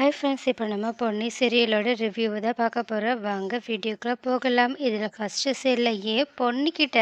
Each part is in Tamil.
ஹாய் ஃப்ரெண்ட்ஸ் இப்போ நம்ம பொன்னி சீரியலோட ரிவ்யூவை தான் பார்க்க போகிறோம் வாங்க வீடியோக்குள்ளே போகலாம். இதில் ஃபஸ்ட்டு சீரியலையே பொண்ணுக்கிட்ட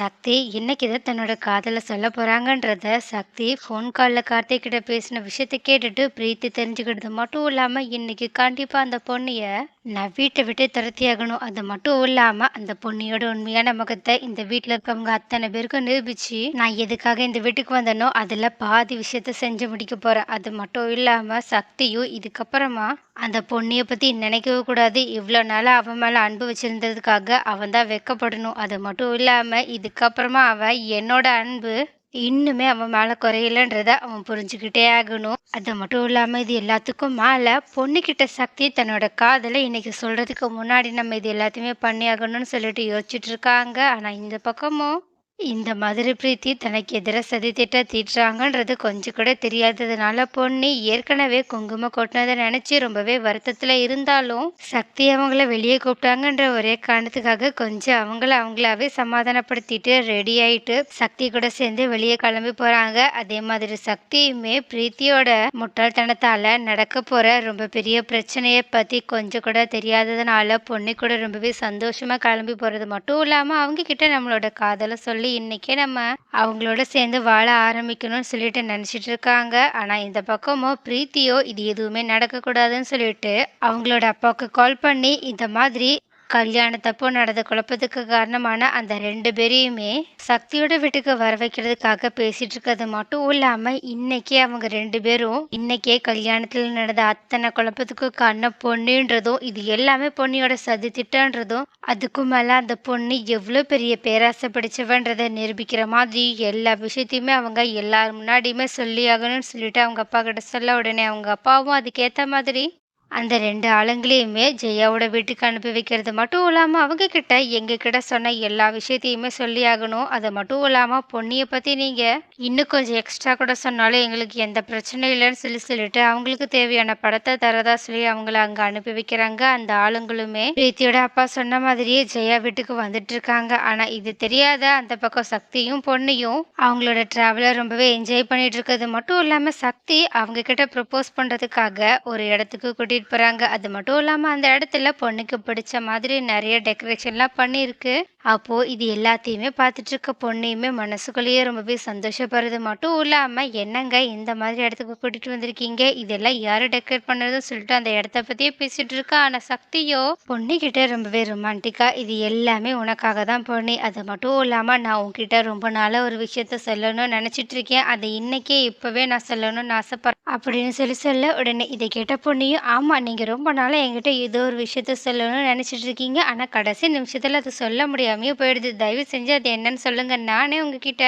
சக்தி இன்னைக்கு தான் தன்னோட காதலை சொல்ல போகிறாங்கன்றத சக்தி ஃபோன் காலில் கார்த்திக்கிட்ட பேசின விஷயத்தை கேட்டுட்டு பிரீத்தி தெரிஞ்சுக்கிட்டது மட்டும் இல்லாமல் இன்னைக்கு கண்டிப்பாக அந்த பொண்ணியை நான் வீட்டை விட்டு துரத்தியாகணும். அது மட்டும் இல்லாமல் அந்த பொண்ணியோட உண்மையான முகத்தை இந்த வீட்டில் இருக்கவங்க அத்தனை பேருக்கும் நிரூபிச்சு நான் எதுக்காக இந்த வீட்டுக்கு வந்தனோ அதில் பாதி விஷயத்த செஞ்சு முடிக்க போகிறேன் அது மட்டும் இல்லாமல் சக்தியும் இதுக்கப்புறமா அந்த பொண்ணியை பற்றி நினைக்கவே கூடாது. இவ்வளோ நாளாக அவன் மேலே அன்பு வச்சுருந்ததுக்காக அவன் தான் வெக்கப்படணும். அது மட்டும் இல்லாமல் இதுக்கப்புறமா அவன் என்னோட அன்பு இன்னுமே அவன் மேலே குறையலன்றத அவன் புரிஞ்சுக்கிட்டே ஆகணும். அது மட்டும் இல்லாமல் இது எல்லாத்துக்கும் மேலே பொண்ணுக்கிட்ட சக்தி தன்னோட காதலை இன்னைக்கு சொல்கிறதுக்கு முன்னாடி நம்ம இது எல்லாத்தையுமே பண்ணி ஆகணும்னு சொல்லிட்டு யோசிச்சுட்டு இருக்காங்க. ஆனால் இந்த பக்கமும் இந்த மாதிரி பிரீத்தி தனக்கு எதிராக சதி திட்ட தீட்டுறாங்கன்றது கொஞ்சம் கூட தெரியாததுனால பொண்ணு ஏற்கனவே குங்குமம் கொட்டினதை நினச்சி ரொம்பவே வருத்தத்தில் இருந்தாலும் சக்தி அவங்கள வெளியே கூப்பிட்டாங்கன்ற ஒரே காரணத்துக்காக கொஞ்சம் அவங்கள அவங்களாவே சமாதானப்படுத்திட்டு ரெடி ஆயிட்டு சக்தி கூட சேர்ந்து வெளியே கிளம்பி போகிறாங்க அதே மாதிரி சக்தியுமே பிரீத்தியோட முட்டாள்தனத்தால் நடக்க போகிற ரொம்ப பெரிய பிரச்சனையை பற்றி கொஞ்சம் கூட தெரியாததுனால பொண்ணு கூட ரொம்பவே சந்தோஷமாக கிளம்பி போகிறது மட்டும் இல்லாமல் அவங்க கிட்ட நம்மளோட காதலை சொல்லி இன்னைக்கே நம்ம அவங்களோட சேர்ந்து வாழ ஆரம்பிக்கணும்னு சொல்லிட்டு நினச்சிட்டு இருக்காங்க. ஆனால் இந்த பக்கமோ பிரீத்தியோ இது எதுவுமே நடக்கக்கூடாதுன்னு சொல்லிட்டு அவங்களோட அப்பாவுக்கு கால் பண்ணி இந்த மாதிரி கல்யாணத்தப்போ நடந்த குழப்பத்துக்கு காரணமான அந்த ரெண்டு பேரையுமே சக்தியோட வீட்டுக்கு வர வைக்கிறதுக்காக பேசிட்டு இருக்கிறது மட்டும் இல்லாம இன்னைக்கே அவங்க ரெண்டு பேரும் இன்னைக்கே கல்யாணத்துல நடந்த அத்தனை குழப்பத்துக்கு காரணம் பொண்ணுன்றதும் இது எல்லாமே பொண்ணியோட சதி திட்டன்றதும் அதுக்கும் மேல அந்த பொண்ணு எவ்வளோ பெரிய பேராசை பிடிச்சவன்றதை நிரூபிக்கிற மாதிரி எல்லா விஷயத்தையுமே அவங்க எல்லார் முன்னாடியுமே சொல்லி ஆகணும்னு சொல்லிட்டு அவங்க அப்பா கிட்ட சொல்ல உடனே அவங்க அப்பாவும் அதுக்கேற்ற மாதிரி அந்த ரெண்டு ஆளுங்களையுமே ஜெயாவோட வீட்டுக்கு அனுப்பி வைக்கிறது மட்டும் இல்லாமல் அவங்க கிட்ட எங்க கிட்ட சொன்ன எல்லா விஷயத்தையுமே சொல்லி ஆகணும். அது மட்டும் இல்லாமல் பொன்னியை பற்றி நீங்கள் இன்னும் கொஞ்சம் எக்ஸ்ட்ரா கூட சொன்னாலும் எங்களுக்கு எந்த பிரச்சனையும் இல்லைன்னு சொல்லி சொல்லிட்டு அவங்களுக்கு தேவையான படத்தை தரதா சொல்லி அவங்கள அங்கே அனுப்பி வைக்கிறாங்க. அந்த ஆளுங்களுமே பிரீத்தியோட அப்பா சொன்ன மாதிரியே ஜெயா வீட்டுக்கு வந்துட்டு இருக்காங்க. ஆனால் இது தெரியாத அந்த பக்கம் சக்தியும் பொண்ணையும் அவங்களோட ட்ராவலை ரொம்பவே என்ஜாய் பண்ணிட்டு இருக்கிறது மட்டும் இல்லாமல் சக்தி அவங்க கிட்ட ப்ரப்போஸ் பண்ணுறதுக்காக ஒரு இடத்துக்கு கூட்டிட்டு கூட்டிகிட்டு போகிறாங்க அது மட்டும் இல்லாமல் அந்த இடத்துல பொண்ணுக்கு பிடிச்ச மாதிரி நிறைய டெக்கரேஷன்லாம் பண்ணியிருக்கு. அப்போது இது எல்லாத்தையுமே பார்த்துட்ருக்க பொண்ணையுமே மனசுக்குள்ளேயே ரொம்பவே சந்தோஷப்படுறது மட்டும் இல்லாமல் என்னங்க இந்த மாதிரி இடத்துக்கு கூட்டிகிட்டு வந்திருக்கீங்க? இதெல்லாம் யார் டெக்கரேட் பண்ணுறதுன்னு சொல்லிட்டு அந்த இடத்த பற்றியே பேசிகிட்டு இருக்கா? ஆனால் சக்தியோ பொண்ணுக்கிட்ட ரொம்பவே ரொமான்டிக்காக இது எல்லாமே உனக்காக தான் பொண்ணு. அது மட்டும் இல்லாமல் நான் உன்கிட்ட ரொம்ப நாளாக ஒரு விஷயத்த சொல்லணும்னு நினச்சிட்டு இருக்கேன். அதை இன்னைக்கே இப்போவே நான் சொல்லணும்னு ஆசைப்படுறேன். அப்படின்னு சொல்லி சொல்ல உடனே இதை கேட்ட பொண்ணையும் ஆமாம் நீங்கள் ரொம்ப நாளாக என்கிட்ட ஏதோ ஒரு விஷயத்த சொல்லணும்னு நினச்சிட்டு இருக்கீங்க. ஆனால் கடைசி நிமிஷத்தில் அதை சொல்ல முடியாது முடியாமையே போயிடுது. தயவு செஞ்சு அது என்னன்னு சொல்லுங்கள் நானே உங்ககிட்ட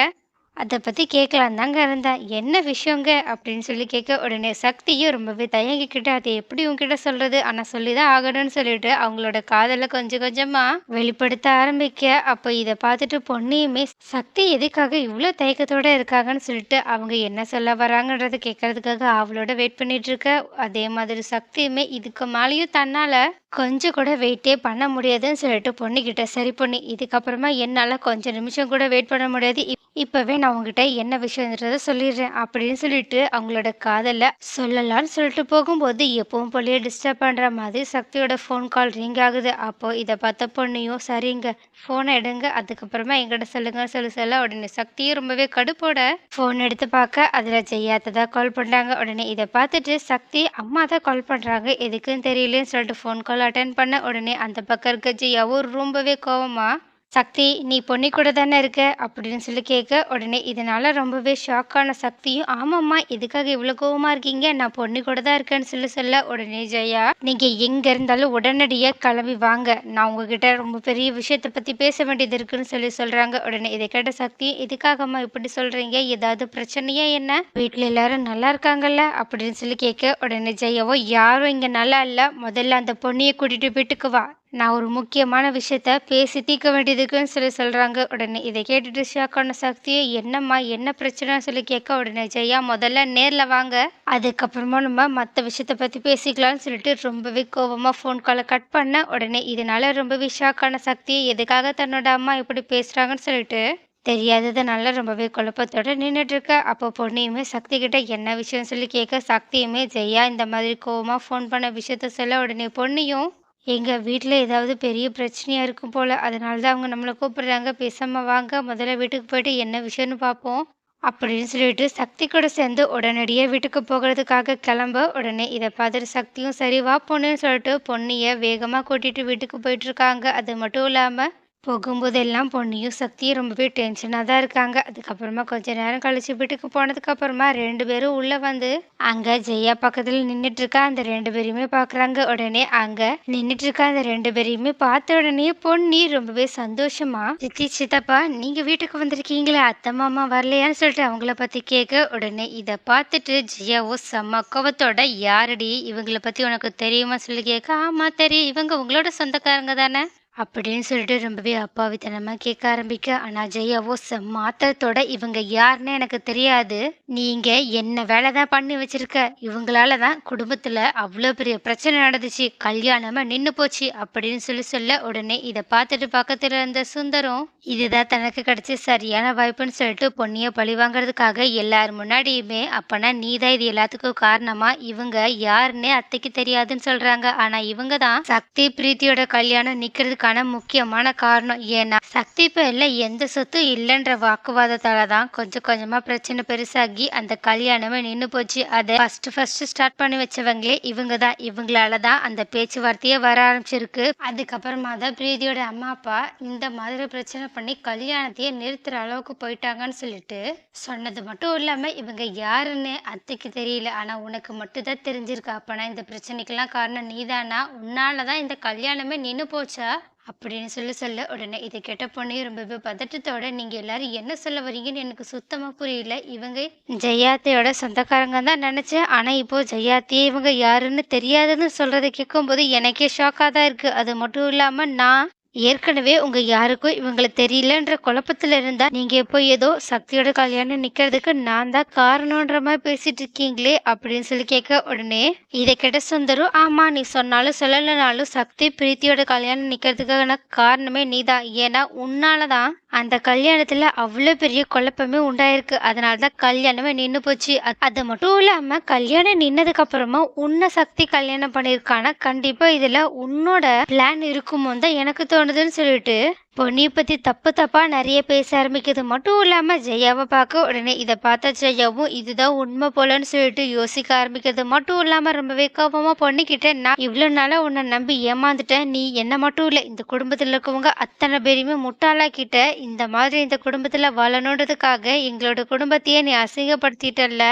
அதை பற்றி கேட்கலாம் தாங்க இருந்தேன். என்ன விஷயங்க? அப்படின்னு சொல்லி கேட்க உடனே சக்தியும் ரொம்பவே தயங்கிக்கிட்டு அதை எப்படி உங்ககிட்ட சொல்கிறது ஆனால் சொல்லி தான் ஆகணும்னு சொல்லிட்டு அவங்களோட காதலை கொஞ்சம் கொஞ்சமாக வெளிப்படுத்த ஆரம்பிக்க. அப்போ இதை பார்த்துட்டு பொண்ணையுமே சக்தி எதுக்காக இவ்வளோ தயக்கத்தோடு இருக்காங்கன்னு சொல்லிட்டு அவங்க என்ன சொல்ல வராங்கன்றத கேட்கறதுக்காக அவளோட வெயிட் பண்ணிட்டு இருக்க அதே மாதிரி சக்தியுமே இதுக்கு மேலேயும் தன்னால் கொஞ்சம் கூட வெயிட்டே பண்ண முடியாதுன்னு சொல்லிட்டு பொண்ணுக்கிட்ட சரி பொண்ணு இதுக்கப்புறமா என்னால் கொஞ்சம் நிமிஷம் கூட வெயிட் பண்ண முடியாது. இப்போவே நான் உங்ககிட்ட என்ன விஷயன்றத சொல்லிடுறேன் அப்படின்னு சொல்லிட்டு அவங்களோட காதலை சொல்லலாம்னு சொல்லிட்டு போகும்போது எப்பவும் போலயே டிஸ்டர்ப் பண்ணுற மாதிரி சக்தியோட ஃபோன் கால் ரிங் ஆகுது. அப்போது இதை பார்த்த பொண்ணையும் சரிங்க ஃபோனை எடுங்க. அதுக்கப்புறமா எங்கிட்ட சொல்லுங்கன்னு சொல்லி சொல்ல. உடனே சக்தியும் ரொம்பவே கடுப்போட ஃபோன் எடுத்து பார்க்க அதில் ஜெயாத்தை தான் கால் பண்ணுறாங்க உடனே இதை பார்த்துட்டு சக்தி அம்மா தான் கால் பண்ணுறாங்க எதுக்குன்னு தெரியலன்னு சொல்லிட்டு ஃபோன் கால் அட்டன் பண்ண உடனே அந்த பக்கம் இருக்க ஜெயாவும் ரொம்பவே கோவமாக சக்தி நீ பொண்ணி கூட தானே இருக்க? அப்படின்னு சொல்லி கேட்க உடனே இதனால் ரொம்பவே ஷாக்கான சக்தியும் ஆமாம்மா எதுக்காக இவ்வளோ கோவமாக இருக்கீங்க? நான் பொண்ணு கூட தான் இருக்கேன்னு சொல்லி சொல்ல உடனே ஜெயா நீங்கள் எங்கே இருந்தாலும் உடனடியாக கிளம்பி வாங்க. நான் உங்ககிட்ட ரொம்ப பெரிய விஷயத்தை பற்றி பேச வேண்டியது இருக்குன்னு சொல்லி சொல்கிறாங்க உடனே இதை கேட்ட சக்தி எதுக்காகம்மா இப்படி சொல்கிறீங்க ஏதாவது பிரச்சனையா என்ன? வீட்டில் எல்லாரும் நல்லா இருக்காங்கல்ல? அப்படின்னு சொல்லி கேட்க உடனே ஜெயாவோ யாரும் இங்கே நல்லா இல்லை. முதல்ல அந்த பொண்ணியை கூட்டிகிட்டு வீட்டுக்கு வா. நான் ஒரு முக்கியமான விஷயத்த பேசி தீர்க்க வேண்டியதுக்குன்னு சொல்லி சொல்கிறாங்க உடனே இதை கேட்டுட்டு ஷாக்கான சக்தியை என்னம்மா என்ன பிரச்சனைன்னு சொல்லி கேட்க உடனே ஜெயா முதல்ல நேரில் வாங்க அதுக்கப்புறமா நம்ம மற்ற விஷயத்த பற்றி பேசிக்கலாம்னு சொல்லிட்டு ரொம்பவே கோபமாக ஃபோன் காலை கட் பண்ண உடனே இதனால ரொம்பவே ஷாக்கான சக்தியை எதுக்காக தன்னோட அம்மா இப்படி பேசுகிறாங்கன்னு சொல்லிட்டு தெரியாததுனால ரொம்பவே குழப்பத்தோட நின்றுட்டு இருக்க. அப்போ பொண்ணையுமே சக்தி கிட்ட என்ன விஷயம்னு சொல்லி கேட்க, சக்தியுமே ஜெயா இந்த மாதிரி கோவமாக ஃபோன் பண்ண விஷயத்த சொல்ல, உடனே பொண்ணையும் எங்கள் வீட்டில் ஏதாவது பெரிய பிரச்சனையாக இருக்கும் போல் அதனால தான் அவங்க நம்மளை கூப்பிடுறாங்க. பேசாமல் வாங்க முதல்ல வீட்டுக்கு போயிட்டு என்ன விஷயம்னு பார்ப்போம். அப்படின்னு சொல்லிட்டு சக்தி கூட சேர்ந்து உடனடியாக வீட்டுக்கு போகிறதுக்காக கிளம்ப, உடனே இதை பார்த்துட்டு சக்தியும் சரி வா பொண்ணுன்னு சொல்லிட்டு பொண்ணியை வேகமாக கூட்டிகிட்டு வீட்டுக்கு போயிட்டுருக்காங்க அது மட்டும் இல்லாமல் போகும்போதெல்லாம் பொண்ணியும் சக்தியும் ரொம்பவே டென்ஷனாக தான் இருக்காங்க. அதுக்கப்புறமா கொஞ்ச நேரம் கழிச்சு வீட்டுக்கு போனதுக்கப்புறமா ரெண்டு பேரும் உள்ளே வந்து அங்கே ஜெயா பக்கத்தில் நின்றுட்டு இருக்கா அந்த ரெண்டு பேரையுமே பார்க்குறாங்க. உடனே அங்கே நின்றுட்டு இருக்கா அந்த ரெண்டு பேரையுமே பார்த்த உடனே பொண்ணி ரொம்பவே சந்தோஷமா சித்தி சித்தப்பா நீங்கள் வீட்டுக்கு வந்திருக்கீங்களே? அத்தை மாமா வரலையான்னு சொல்லிட்டு அவங்கள பற்றி கேட்க உடனே இதை பார்த்துட்டு ஜெயாவோ செம்ம கோவத்தோட யாரடி? இவங்களை பற்றி உனக்கு தெரியுமா? சொல்லி கேட்க ஆமாம் தெரியும். இவங்க உங்களோட சொந்தக்காரங்க தானே? அப்படின்னு சொல்லிட்டு ரொம்பவே அப்பாவித்தனமாக கேட்க ஆரம்பிக்க. ஆனால் ஜெயாவோ செம்ம ஆத்திரத்தோட இவங்க யாருன்னு எனக்கு தெரியாது. நீங்கள் என்ன வேலை தான் பண்ணி வச்சிருக்க? இவங்களால தான் குடும்பத்தில் அவ்வளோ பெரிய பிரச்சனை நடந்துச்சு. கல்யாணமாக நின்று போச்சு. அப்படின்னு சொல்லி சொல்ல உடனே இதை பார்த்துட்டு பக்கத்தில் இருந்த சுந்தரம் இதுதான் தனக்கு கிடைச்ச சரியான வாய்ப்புன்னு சொல்லிட்டு பொன்னிய பழி வாங்குறதுக்காக எல்லார் முன்னாடியுமே அப்பனா நீதான் இது எல்லாத்துக்கும் காரணமா? இவங்க யாருன்னே அத்தைக்கு தெரியாதுன்னு சொல்றாங்க. ஆனா இவங்க தான் சக்தி பிரீத்தியோட கல்யாணம் நிக்கிறதுக்கான முக்கியமான காரணம். ஏன்னா சக்தி பேர்ல எந்த சொத்தும் இல்லைன்ற வாக்குவாதத்தால தான் கொஞ்சம் கொஞ்சமா பிரச்சனை பெருசாகி அந்த கல்யாணமே நின்று போச்சு. அதை ஃபர்ஸ்ட் ஃபர்ஸ்ட் ஸ்டார்ட் பண்ணி வச்சவங்களே இவங்க தான் இவங்களால தான் அந்த பேச்சுவார்த்தையே வர ஆரம்பிச்சிருக்கு. அதுக்கப்புறமா தான் பிரீதியோட அம்மா அப்பா இந்த மாதிரி பிரச்சனை பண்ணி கல்யாணத்தையே நிறுத்துற அளவுக்கு போயிட்டாங்கன்னு சொல்லிட்டு சொன்னது மட்டும் இல்லாம இவங்க யாருன்னு அத்தைக்கு தெரியல. ஆனா உனக்கு மட்டும் தான் தெரிஞ்சிருக்கு. அப்பனா இந்த பிரச்சனைக்கெல்லாம் காரணம் நீதானா? உன்னால தான் இந்த கல்யாணமே நின்னு போச்சா? அப்படின்னு சொல்லி சொல்ல உடனே இதை கேட்ட பொண்ணு ரொம்பவே பதட்டத்தோட நீங்க எல்லாரும் என்ன சொல்ல வரீங்கன்னு எனக்கு சுத்தமா புரியல. இவங்க ஜெயாத்தையோட சொந்தக்காரங்க தான் நினைச்சேன். ஆனா இப்போ ஜெயாத்தியே இவங்க யாருன்னு தெரியாதுன்னு சொல்றதை கேட்கும்போது எனக்கே ஷாக்கா தான் இருக்கு. அது மட்டும் இல்லாம நான் ஏற்கனவே உங்க யாருக்கும் இவங்களை தெரியலன்ற குழப்பத்துல இருந்தா நீங்க இப்போ ஏதோ சக்தியோட கல்யாணம் நிக்கிறதுக்கு நான் தான் காரணம்ன்ற மாதிரி பேசிட்டு இருக்கீங்களே அப்படின்னு சொல்லி கேட்க உடனே இதை கேட்ட சுந்தரும் ஆமா நீ சொன்னாலும் சொல்லலைனாலும் சக்தி பிரீத்தியோட கல்யாணம் நிக்கிறதுக்கான காரணமே நீதான். ஏன்னா உன்னாலதான் அந்த கல்யாணத்துல அவ்வளோ பெரிய குழப்பமே உண்டாயிருக்கு. அதனால தான் கல்யாணமே நின்று போச்சு. அது மட்டும் இல்லாம கல்யாணம் நின்னதுக்கு அப்புறமா உன்னை சக்தி கல்யாணம் பண்ணியிருக்கானா? கண்டிப்பா இதுல உன்னோட பிளான் இருக்குமோ தான் எனக்கு தோணுதுன்னு சொல்லிட்டு பொன்னியை பற்றி தப்பு தப்பாக நிறைய பேச ஆரம்பிக்கிறது மட்டும் இல்லாமல் ஜெயாவை பார்க்க உடனே இதை பார்த்தா ஜெயாவும் இதுதான் உண்மை போலன்னு சொல்லிட்டு யோசிக்க ஆரம்பிக்கிறது மட்டும் இல்லாமல் ரொம்பவே கோபமாக பொண்ணுக்கிட்ட நான் இவ்வளோ நாளாக உன்னை நம்பி ஏமாந்துட்டேன். நீ என்ன மட்டும் இல்லை. இந்த குடும்பத்தில் இருக்கவங்க அத்தனை பேரையுமே முட்டாளாக்கிட்ட. இந்த மாதிரி இந்த குடும்பத்தில் வாழணுன்றதுக்காக எங்களோட குடும்பத்தையே நீ அசிங்கப்படுத்திட்டல்ல.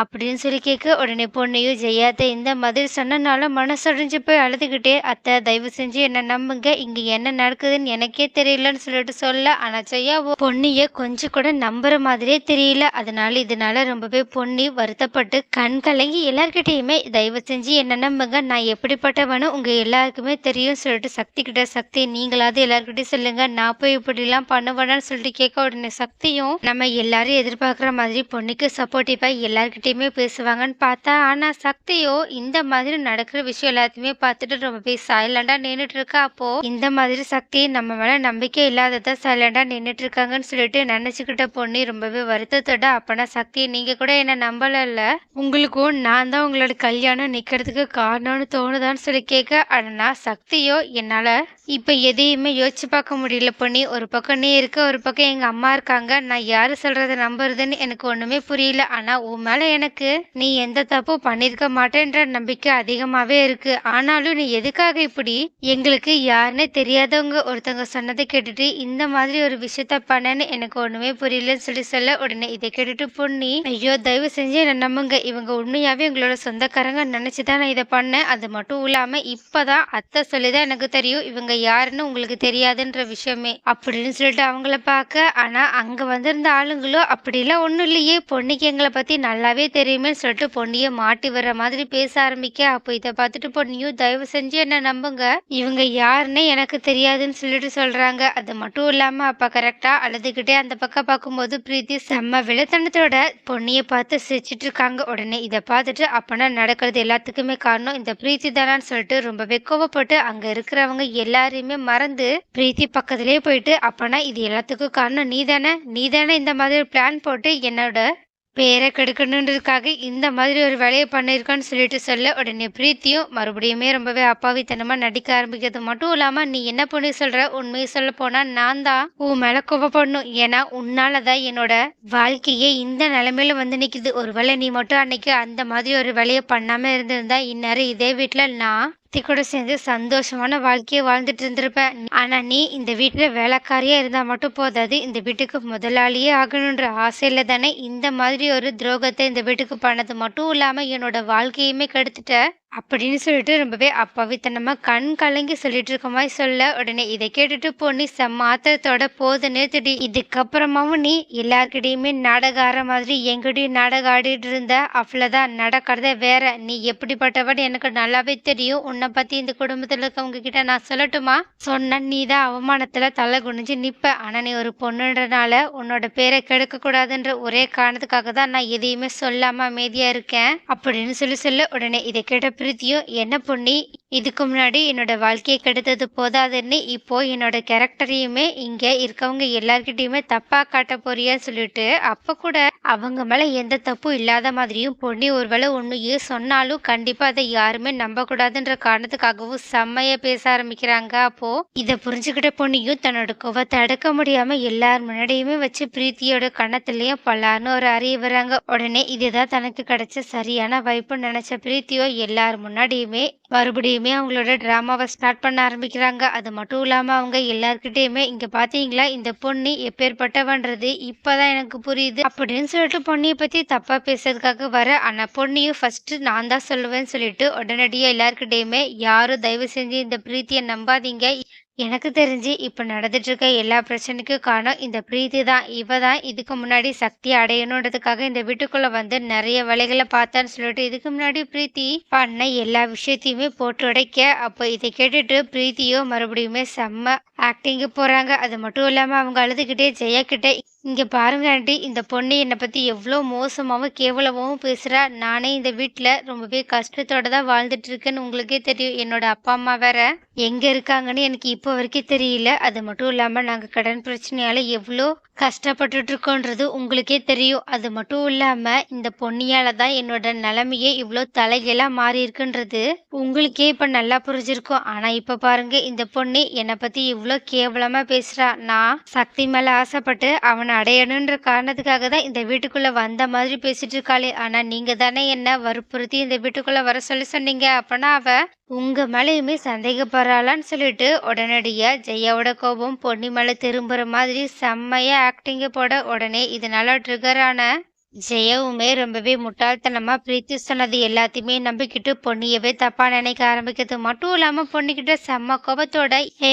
அப்படின்னு சொல்லி கேட்க உடனே பொண்ணையும் ஜெயாத்த இந்த மாதிரி சொன்னனால மனசடைஞ்சு போய் அழுதுகிட்டே அத்தை தயவு செஞ்சு என்ன நம்புங்க. இங்க என்ன நடக்குதுன்னு எனக்கே தெரியலன்னு சொல்லிட்டு சொல்ல. ஆனா ஜெயாவோ பொண்ணிய கொஞ்சம் கூட நம்புற மாதிரியே தெரியல. அதனால இதனால ரொம்பவே பொண்ணி வருத்தப்பட்டு கண் கலங்கி எல்லார்கிட்டயுமே தயவு செஞ்சு என்ன நம்புங்க. நான் எப்படிப்பட்டவனு உங்க எல்லாருக்குமே தெரியும் சொல்லிட்டு சக்தி கிட்ட சக்தி நீங்களாவது எல்லார்கிட்டயும் சொல்லுங்க. நான் போய் இப்படிலாம் பண்ணுவேன்னு சொல்லிட்டு கேட்க உடனே சக்தியும் நம்ம எல்லாரும் எதிர்பார்க்குற மாதிரி பொண்ணுக்கு சப்போர்ட்டிவா எல்லார்கிட்டயுமே பேசுவாங்கன்னு பார்த்தா ஆனால் சக்தியோ இந்த மாதிரி நடக்கிற விஷயம் எல்லாத்தையுமே பார்த்துட்டு ரொம்பவே சைலண்டாக நின்றுட்டு இருக்கா அப்போ இந்த மாதிரி சக்தி நம்ம மேலே நம்பிக்கை இல்லாததா சைலண்டாக நின்றுட்டு இருக்காங்கன்னு சொல்லிட்டு நினச்சிக்கிட்ட பொண்ணு ரொம்பவே வருத்தத்தோட அப்பனா சக்தி நீங்கள் கூட என்ன நம்பலைல்ல உங்களுக்கும் நான் தான் உங்களோட கல்யாணம் நிற்கிறதுக்கு காரணம்னு தோணுதான்னு சொல்லி கேட்க ஆனால் சக்தியோ என்னால் இப்போ எதையுமே யோசிச்சு பார்க்க முடியல பொண்ணி ஒரு பக்கம் நீ இருக்க ஒரு பக்கம் எங்கள் அம்மா இருக்காங்க. நான் யார் சொல்கிறத நம்புறதுன்னு எனக்கு ஒன்றுமே புரியல. ஆனால் உன் மேலே எனக்கு நீ எந்த தப்பும் பண்ணியிருக்க மாட்டேன்ற நம்பிக்கை அதிகமாகவே இருக்கு. ஆனாலும் நீ எதுக்காக இப்படி? எங்களுக்கு யாருன்னே தெரியாதவங்க ஒருத்தவங்க சொன்னதை கேட்டுட்டு இந்த மாதிரி ஒரு விஷயத்த பண்ணேன்னு எனக்கு ஒன்றுமே புரியலன்னு சொல்லி சொல்ல உடனே இதை கேட்டுட்டு பொண்ணி ஐயோ தயவு செஞ்சு என்ன நம்புங்க. இவங்க உண்மையாகவே எங்களோட சொந்தக்காரங்க நினச்சி தான் நான் இதை பண்ணேன். அது மட்டும் இல்லாமல் இப்போ தான் அத்தை சொல்லி தான் எனக்கு தெரியும். இவங்க யாருன்னு உங்களுக்கு தெரியாதுன்ற விஷயமே. அப்படின்னு சொல்லிட்டு அவங்கள பார்க்க ஆனா அங்க வந்திருந்த ஆளுங்களோ அப்படிலாம் ஒன்றும் இல்லையே. பொண்ணுக்கு எங்களை பத்தி நல்லாவே தெரியுமே சொல்லிட்டு பொண்ணிய மாட்டி வர்ற மாதிரி பேச ஆரம்பிக்க. அப்போ இதை பார்த்துட்டு பொண்ணியும் தயவு செஞ்சு என்ன நம்புங்க. இவங்க யாருன்னு எனக்கு தெரியாதுன்னு சொல்லிட்டு சொல்றாங்க. அது மட்டும் இல்லாம அப்ப கரெக்டா அழுதுகிட்டே அந்த பக்கம் பார்க்கும்போது பிரீத்தி செம்ம விளத்தனத்தோட பொண்ணிய பார்த்து சிரிச்சிட்டு இருக்காங்க. உடனே இதை பார்த்துட்டு அப்பனா நடக்கிறது எல்லாத்துக்குமே காரணம் இந்த பிரீத்தி தானான்னு சொல்லிட்டு ரொம்பவே கோவப்பட்டு அங்க இருக்கிறவங்க எல்லாரும் எல்லாரையுமே மறந்து பிரீத்தி பக்கத்துலேயே போயிட்டு அப்பனா இது எல்லாத்துக்கும் காரணம் நீ தானே நீ தானே இந்த மாதிரி பிளான் போட்டு என்னோட பேரை கெடுக்கணுன்றதுக்காக இந்த மாதிரி ஒரு வேலையை பண்ணியிருக்கான்னு சொல்லிட்டு சொல்ல உடனே பிரீத்தியும் மறுபடியுமே ரொம்பவே அப்பாவித்தனமாக நடிக்க ஆரம்பிக்கிறது மட்டும் இல்லாமல் நீ என்ன பண்ணி சொல்கிற உண்மையை சொல்ல போனால் நான் தான் உன் மேலே கோவப்படணும். ஏன்னா உன்னாலதான் என்னோட வாழ்க்கையே இந்த நிலைமையில வந்து நிற்கிது ஒருவேளை நீ மட்டும் அன்னைக்கு அந்த மாதிரி ஒரு வேலையை பண்ணாமல் இருந்திருந்தா இந்நேரம் இதே வீட்டில் நான் அத்தை கூட சேர்ந்து சந்தோஷமான வாழ்க்கையை வாழ்ந்துட்டு இருந்திருப்ப ஆனா நீ இந்த வீட்டுல வேலைக்காரியா இருந்தா மட்டும் போதாது இந்த வீட்டுக்கு முதலாளியே ஆகணுன்ற ஆசையில தானே இந்த மாதிரி ஒரு துரோகத்தை இந்த வீட்டுக்கு பண்ணது மட்டும் இல்லாம என்னோட வாழ்க்கையுமே கெடுத்துட்ட? அப்படின்னு சொல்லிட்டு ரொம்பவே அப்பாவித்தனமாக கண் கலங்கி சொல்லிட்டு இருக்க மாதிரி சொல்ல. உடனே இதை கேட்டுட்டு பொண்ணு செம்ம ஆத்திரத்தோட போது நிறுத்திடி இதுக்கப்புறமாவும் நீ எல்லாருக்கிட்டையுமே நாடகம் ஆடுற மாதிரி எங்கிட்டையும் நாடகம் ஆடிட்டு இருந்த அவ்வளோதான் நடக்கிறதே வேற. நீ எப்படிப்பட்டவன் எனக்கு நல்லாவே தெரியும். உன்னை பத்தி இந்த குடும்பத்தில் இருக்கவங்க கிட்ட நான் சொல்லட்டுமா? சொன்ன நீ தான் அவமானத்துல தலை குனிஞ்சு நிப்ப. ஆனா நீ ஒரு பொண்ணுன்றனால உன்னோட பேரை கெடுக்க கூடாதுன்ற ஒரே காரணத்துக்காக தான் நான் எதையுமே சொல்லாம அமைதியா இருக்கேன். அப்படின்னு சொல்லி சொல்ல உடனே இதை கேட்ட பிரீத்தியும் என்ன பொண்ணி இதுக்கு முன்னாடி என்னோட வாழ்க்கையை கெடுத்தது போதாதுன்னு இப்போ என்னோட கேரக்டரையுமே இங்க இருக்கவங்க எல்லார்கிட்டயுமே தப்பா காட்ட போறியா சொல்லிட்டு அப்ப கூட அவங்க மேல எந்த தப்பும் இல்லாத மாதிரியும் பொண்ணி ஒருவேளை உண்மையே சொன்னாலும் கண்டிப்பா அதை யாருமே நம்ப கூடாதுன்ற காரணத்துக்காகவும் செம்மைய பேச ஆரம்பிக்கிறாங்க. அப்போ இத புரிஞ்சுக்கிட்ட பொண்ணியும் தன்னோட கோவத்தை அடக்க முடியாம எல்லார் முன்னாடியுமே வச்சு பிரீத்தியோட கண்ணத்துலயும் பல்லார்னு ஒரு அறிய வராங்க உடனே இதுதான் தனக்கு கிடைச்ச சரியான வாய்ப்பு நினைச்ச பிரீத்தியோ எல்லார் முன்னாடியுமே மறுபடியுமே அவங்களோட ட்ராமாவை ஸ்டார்ட் பண்ண ஆரம்பிக்கிறாங்க. அது மட்டும் இல்லாம அவங்க எல்லாருக்கிட்டேயுமே இங்க பார்த்தீங்களா இந்த பொண்ணு எப்பேற்பட்டவன்றது இப்பதான் எனக்கு புரியுது. அப்படின்னு சொல்லிட்டு பொண்ணியை பத்தி தப்பா பேசுறதுக்காக வர ஆனால் பொண்ணியும் ஃபர்ஸ்ட் நான் தான் சொல்லுவேன்னு சொல்லிட்டு உடனடியாக எல்லாருக்கிட்டேயுமே யாரும் தயவு செஞ்சு இந்த பிரீத்தியை நம்பாதீங்க. எனக்கு தெரிஞ்சு இப்போ நடந்துட்டு இருக்க எல்லா பிரச்சனைக்கும் காரணம் இந்த பிரீத்தி தான். இவ தான். இதுக்கு முன்னாடி சக்தி அடையணுன்றதுக்காக இந்த வீட்டுக்குள்ள வந்து நிறைய வேலைகளை பார்த்தான்னு சொல்லிட்டு இதுக்கு முன்னாடி பிரீத்தி பண்ண எல்லா விஷயத்தையுமே போட்டு உடைக்க. அப்போ இதை கேட்டுட்டு பிரீத்தியோ மறுபடியுமே செம்ம ஆக்டிங்கு போறாங்க. அது மட்டும் இல்லாம அவங்க அழுதுகிட்டே ஜெயா கிட்ட இங்கே பாருங்க ஆண்டி இந்த பொண்ணு என்னை பற்றி எவ்வளோ மோசமாகவும் கேவலமாகவும் பேசுகிறா நானே இந்த வீட்டில் ரொம்பவே கஷ்டத்தோட தான் வாழ்ந்துட்டு இருக்கேன்னு உங்களுக்கே தெரியும். என்னோட அப்பா அம்மா வேற எங்கே இருக்காங்கன்னு எனக்கு இப்போ வரைக்கும் தெரியல. அது மட்டும் இல்லாமல் நாங்கள் கடன் பிரச்சனையால் எவ்வளோ கஷ்டப்பட்டுட்டு இருக்கோன்றது உங்களுக்கே தெரியும். அது மட்டும் இல்லாமல் இந்த பொண்ணியால் தான் என்னோட நிலைமையே இவ்வளோ தலைகளாக மாறி இருக்குன்றது உங்களுக்கே இப்போ நல்லா புரிஞ்சிருக்கும். ஆனால் இப்போ பாருங்க இந்த பொண்ணு என்னை பற்றி இவ்வளோ கேவலமாக பேசுகிறா நான் சக்தி மேலே ஆசைப்பட்டு அவனை அடையணுன்ற காரணத்துக்காக தான் இந்த வீட்டுக்குள்ளே வந்த மாதிரி பேசிட்டு இருக்காளே ஆனால் நீங்கள் தானே என்ன வற்புறுத்தி இந்த வீட்டுக்குள்ளே வர சொல்லி சொன்னீங்க? அப்பனா அவள் உங்கள் மேலேயுமே சந்தேகப்படுறாளான்னு சொல்லிட்டு உடனடியாக ஜெயாவோட கோபம் பொன்னி மேல திரும்புகிற மாதிரி செம்மையாக ஆக்டிங்கை போட உடனே இதனால் ட்ரிகரான ஜெயவுமே ரொம்பவே முட்டாள்தனமாக பிரீத்தி சொன்னது எல்லாத்தையுமே நம்பிக்கிட்டு பொன்னியவே தப்பாக நினைக்க ஆரம்பிக்கிறது. மட்டும் இல்லாமல் பொண்ணுக்கிட்ட செம்ம கோபத்தோட ஏ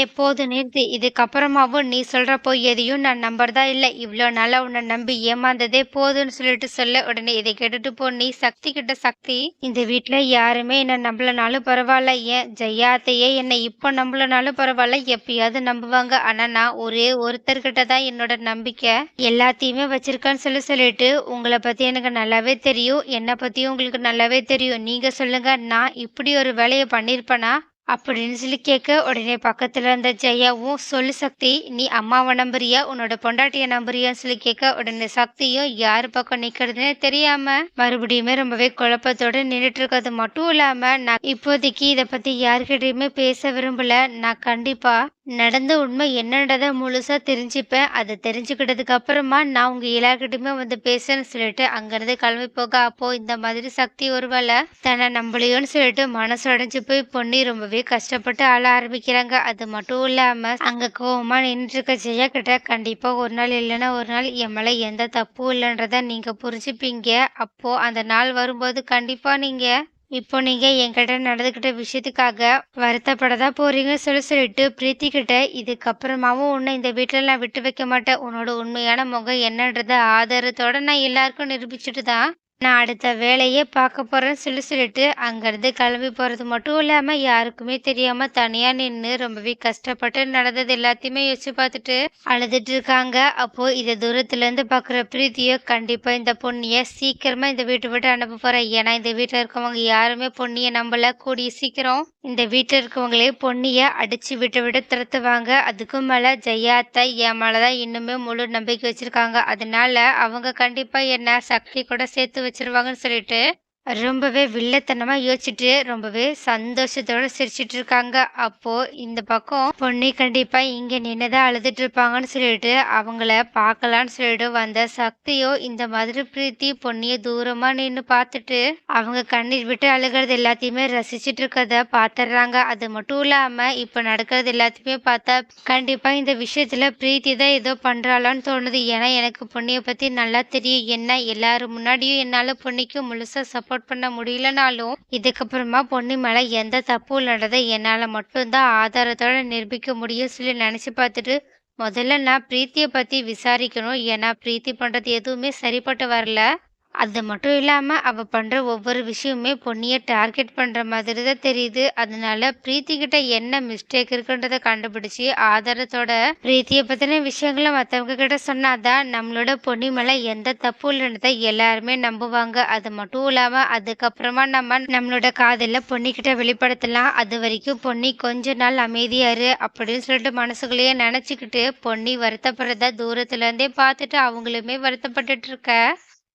நிறுத்து. இதுக்கப்புறமாவும் நீ சொல்கிற போய் எதையும் நான் நம்புறதா இல்லை. இவ்வளோ நாளாக உன்னை நம்பி ஏமாந்ததே போதும்னு சொல்லிட்டு சொல்ல உடனே இதை கேட்டுட்டு பொன்னி சக்தி கிட்ட சக்தி இந்த வீட்டில் யாருமே என்னை நம்பலனாலும் பரவாயில்ல. ஏன்? ஜெயாத்தையே என்னை இப்போ நம்பலனாலும் பரவாயில்ல. எப்பயாவது நம்புவாங்க. ஆனால் நான் ஒரே ஒருத்தர்கிட்ட தான் என்னோட நம்பிக்கை. எல்லாத்தையுமே வச்சிருக்கேன்னு சொல்லி சொல்லிட்டு உங்களை பத்தி எனக்கு நல்லாவே தெரியும். என்னை பற்றியும் உங்களுக்கு நல்லாவே தெரியும். நீங்க சொல்லுங்க நான் இப்படி ஒரு வேலையை பண்ணியிருப்பேனா அப்படின்னு சொல்லி கேட்க உடனே பக்கத்துல இருந்த ஜெயாவும் சொல்லு சக்தி நீ அம்மாவை நம்புறியா? உன்னோட பொண்டாட்டியை நம்புறியான்னு சொல்லி கேட்க உடனே சக்தியும் யார் பக்கம் நிக்கிறதுனே தெரியாம மறுபடியுமே ரொம்பவே குழப்பத்தோட நின்றுட்டு இருக்கிறது மட்டும் இல்லாம நான் இப்போதைக்கு இதை பத்தி யாருக்கிட்டையுமே பேச விரும்பல. நான் கண்டிப்பா நடந்த உண்மை என்னன்றதை முழுசாக தெரிஞ்சுப்பேன். அதை தெரிஞ்சுக்கிட்டதுக்கு அப்புறமா நான் உங்கள் எல்லாருக்கிட்டையுமே வந்து பேசுறேன்னு சொல்லிட்டு அங்கேருந்து கிளம்பி போக அப்போது இந்த மாதிரி சக்தி ஒருவேளை தன்னை நம்பலையோன்னு சொல்லிட்டு மனசு அடைஞ்சு போய் பொண்ணி ரொம்பவே கஷ்டப்பட்டு ஆள ஆரம்பிக்கிறாங்க. அது மட்டும் இல்லாமல் அங்கே கோபமாக நின்று இருக்க ஜெயா கிட்ட கண்டிப்பாக ஒரு நாள் இல்லைன்னா ஒரு நாள் என் மேலே எந்த தப்பும் இல்லைன்றத நீங்கள் புரிஞ்சுப்பீங்க. அப்போது அந்த நாள் வரும்போது கண்டிப்பாக நீங்கள் இப்போ நீங்க என்கிட்ட நடந்துக்கிட்ட விஷயத்துக்காக வருத்தப்படதா போறீங்க சொல்லி சொல்லிட்டு பிரீத்தி கிட்ட இதுக்கப்புறமாவும் உன்னை இந்த வீட்டுல நான் விட்டு வைக்க மாட்டேன். உன்னோட உண்மையான முகம் என்னன்றத ஆதாரத்தோட நான் எல்லாருக்கும் நிரூபிச்சுட்டு தான் நான் அடுத்த வேலையே பார்க்க போகிறேன்னு சொல்லி சொல்லிட்டு அங்கேருந்து கிளம்பி போகிறது மட்டும் இல்லாமல் யாருக்குமே தெரியாமல் தனியாக நின்று ரொம்பவே கஷ்டப்பட்டு நடந்தது எல்லாத்தையுமே யோசிச்சு பார்த்துட்டு அழுதுட்டு இருக்காங்க. அப்போது இதை தூரத்துலேருந்து பார்க்குற பிரீத்தியோ கண்டிப்பாக இந்த பொண்ணியை சீக்கிரமாக இந்த வீட்டை விட்டு அனுப்ப போகிறேன் ஏன்னா இந்த வீட்டில் இருக்கவங்க யாருமே பொண்ணியை நம்பல. கூடிய சீக்கிரம் இந்த வீட்டில் இருக்கவங்களே பொண்ணியை அடித்து விட்டு விட்டு துரத்துவாங்க. அதுக்கும் மேலே ஜெயாத்தா என் மேலே தான் இன்னுமே முழு நம்பிக்கை வச்சுருக்காங்க அதனால அவங்க கண்டிப்பாக என்ன சக்தி கூட சேர்த்து வச்சிருவாங்கன்னு சொல்லிட்டு ரொம்பவே வில்லத்தனமா யோசிச்சுட்டு ரொம்பவே சந்தோஷத்தோட சிரிச்சிட்டு இருக்காங்க. அப்போ இந்த பக்கம் பொண்ணு கண்டிப்பா இங்க நின்னுதான் அழுதுட்டு இருப்பாங்கன்னு சொல்லிட்டு அவங்கள பார்க்கலான்னு சொல்லிட்டு வந்த சக்தியோ இந்த மாதிரி பிரீத்தி பொன்னிய தூரமா நின்னு பார்த்துட்டு அவங்க கண்ணீர் விட்டு அழுகிறது எல்லாத்தையுமே ரசிச்சுட்டு இருக்கறத பாத்துடுறாங்க. அது மட்டும் இல்லாம இப்ப நடக்கிறது எல்லாத்தையுமே பார்த்தா கண்டிப்பா இந்த விஷயத்துல பிரீத்தி தான் ஏதோ பண்றாளான்னு தோணுது. ஏன்னா எனக்கு பொன்னிய பத்தி நல்லா தெரியும். என்ன எல்லாரும் முன்னாடியும் என்னால பொன்னிக்கு முழுசா சப்போர்ட் பண்ண முடியலனாலும் இதுக்கப்புறமா பொண்ணு மேலே எந்த தப்பும் இல்லன்றத என்னால மட்டும்தான் ஆதாரத்தோட நிரூபிக்க முடியும் சொல்லி நினைச்சு பார்த்துட்டு முதல்ல நான் பிரீத்திய பத்தி விசாரிக்கணும். ஏன்னா பிரீத்தி பண்றது எதுவுமே சரிப்பட்டு வரல. அது மட்டும் இல்லாமல் அவள் பண்ணுற ஒவ்வொரு விஷயமுமே பொன்னியை டார்கெட் பண்ணுற மாதிரி தான் தெரியுது. அதனால பிரீத்தி கிட்ட என்ன மிஸ்டேக் இருக்குன்றதை கண்டுபிடிச்சி ஆதாரத்தோட பிரீத்தியை பற்றின விஷயங்களை மற்றவங்க கிட்ட சொன்னாதான் நம்மளோட பொன்னி மேலே எந்த தப்பு இல்லைன்றத எல்லாருமே நம்புவாங்க. அது மட்டும் இல்லாமல் அதுக்கப்புறமா நம்ம நம்மளோட காதல பொன்னிக்கிட்ட வெளிப்படுத்தலாம். அது வரைக்கும் பொன்னி கொஞ்ச நாள் அமைதியாரு அப்படின்னு சொல்லிட்டு மனசுக்குள்ளேயே நினச்சிக்கிட்டு பொன்னி வருத்தப்படுறத தூரத்துலேருந்தே பார்த்துட்டு அவங்களுமே வருத்தப்பட்டுட்டு இருக்க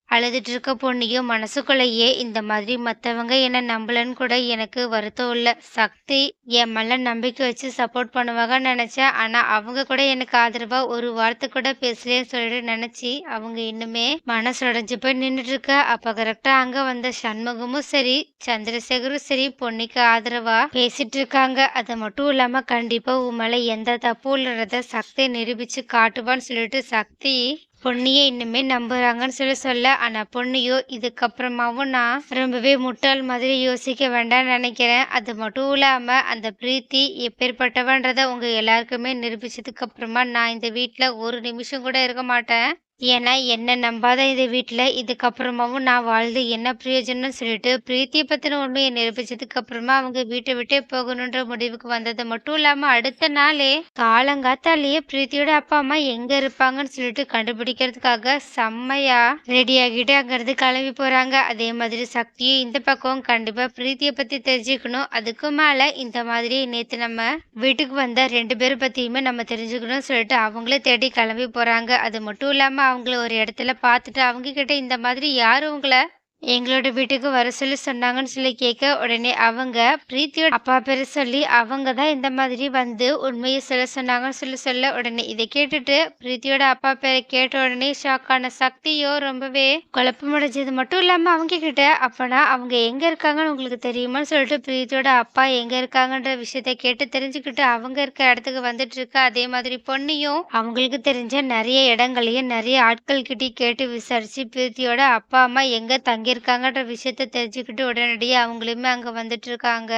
அழுதுட்டு இருக்க பொன்னியும் மனசுக்குள்ளேயே இந்த மாதிரி மற்றவங்க என்ன நம்பலன்னு கூட எனக்கு வருத்தம் இல்லை சக்தி என் மேல நம்பிக்கை வச்சு சப்போர்ட் பண்ணுவாங்க நினச்சேன் ஆனால் அவங்க கூட எனக்கு ஆதரவாக ஒரு வார்த்தை கூட பேசலேன்னு சொல்லிட்டு நினச்சி அவங்க இன்னுமே மனசு உடைஞ்சு போய் நின்றுட்டு இருக்க. அப்போ கரெக்டாக அங்கே வந்த சண்முகமும் சரி சந்திரசேகரும் சரி பொன்னிக்கு ஆதரவாக பேசிட்டு இருக்காங்க. அது மட்டும் இல்லாமல் கண்டிப்பாக உன் மேலே எந்த தப்பும் இல்லைன்றத சக்தியை நிரூபித்து காட்டுவான்னு சொல்லிட்டு சக்தி பொன்னிய இன்னுமே நம்புறாங்கன்னு சொல்லி சொல்ல ஆனா பொண்ணியோ இதுக்கப்புறமாவும் நான் ரொம்பவே முட்டாள் மாதிரி யோசிக்க வேண்டாம்னு நினைக்கிறேன். அது மட்டும் இல்லாம அந்த பிரீத்தி எப்பேற்பட்டவன்றத உங்க எல்லாருக்குமே நிரூபிச்சதுக்கு அப்புறமா நான் இந்த வீட்டுல ஒரு நிமிஷம் கூட இருக்க மாட்டேன். ஏன்னா என்ன நம்பாத இந்த வீட்டில் இதுக்கப்புறமாவும் நான் வாழ்ந்து என்ன பிரயோஜனம்னு சொல்லிட்டு பிரீத்திய பற்றின உண்மையை நிரூபிச்சதுக்கு அப்புறமா அவங்க வீட்டை விட்டே போகணுன்ற முடிவுக்கு வந்தது மட்டும் இல்லாமல் அடுத்த நாளே காலங்காத்தாலேயே பிரீத்தியோட அப்பா அம்மா எங்க இருப்பாங்கன்னு சொல்லிட்டு கண்டுபிடிக்கிறதுக்காக செம்மையா ரெடி ஆகிட்டு அங்கிருந்து கிளம்பி போறாங்க. அதே மாதிரி சக்தியும் இந்த பக்கம் கண்டிப்பா பிரீத்தியை பத்தி தெரிஞ்சுக்கணும். அதுக்கும் மேல இந்த மாதிரி நேத்து நம்ம வீட்டுக்கு வந்த ரெண்டு பேரை பத்தியுமே நம்ம தெரிஞ்சுக்கணும்னு சொல்லிட்டு அவங்களே தேடி கிளம்பி போறாங்க. அது மட்டும் இல்லாமல் அவங்கள ஒரு இடத்துல பார்த்துட்டு அவங்கக்கிட்ட இந்த மாதிரி யாரும் உங்களை எங்களோட வீட்டுக்கு வர சொல்லி சொன்னாங்கன்னு சொல்லி கேட்க உடனே அவங்க பிரீத்தியோட அப்பா பேரை சொல்லி அவங்க தான் இந்த மாதிரி வந்து உண்மையை சொல்ல சொன்னாங்கன்னு சொல்லி சொல்ல உடனே இதை கேட்டுட்டு பிரீத்தியோட அப்பா பேரை கேட்ட உடனே ஷாக்கான சக்தியோ ரொம்பவே குழப்பமடைஞ்சது மட்டும் இல்லாம அவங்க கிட்ட அப்பனா அவங்க எங்க இருக்காங்கன்னு உங்களுக்கு தெரியுமான்னு சொல்லிட்டு பிரீத்தியோட அப்பா எங்க இருக்காங்கன்ற விஷயத்த கேட்டு தெரிஞ்சுக்கிட்டு அவங்க இருக்க இடத்துக்கு வந்துட்டு இருக்க அதே மாதிரி பொண்ணையும் அவங்களுக்கு தெரிஞ்ச நிறைய இடங்களையும் நிறைய ஆட்கள் கிட்டே கேட்டு விசாரிச்சு பிரீத்தியோட அப்பா அம்மா எங்க தங்கி இருக்காங்கன்ற விஷயத்த தெரிஞ்சுக்கிட்டு உடனடியாக அவங்களுமே அங்கே வந்துட்டு இருக்காங்க.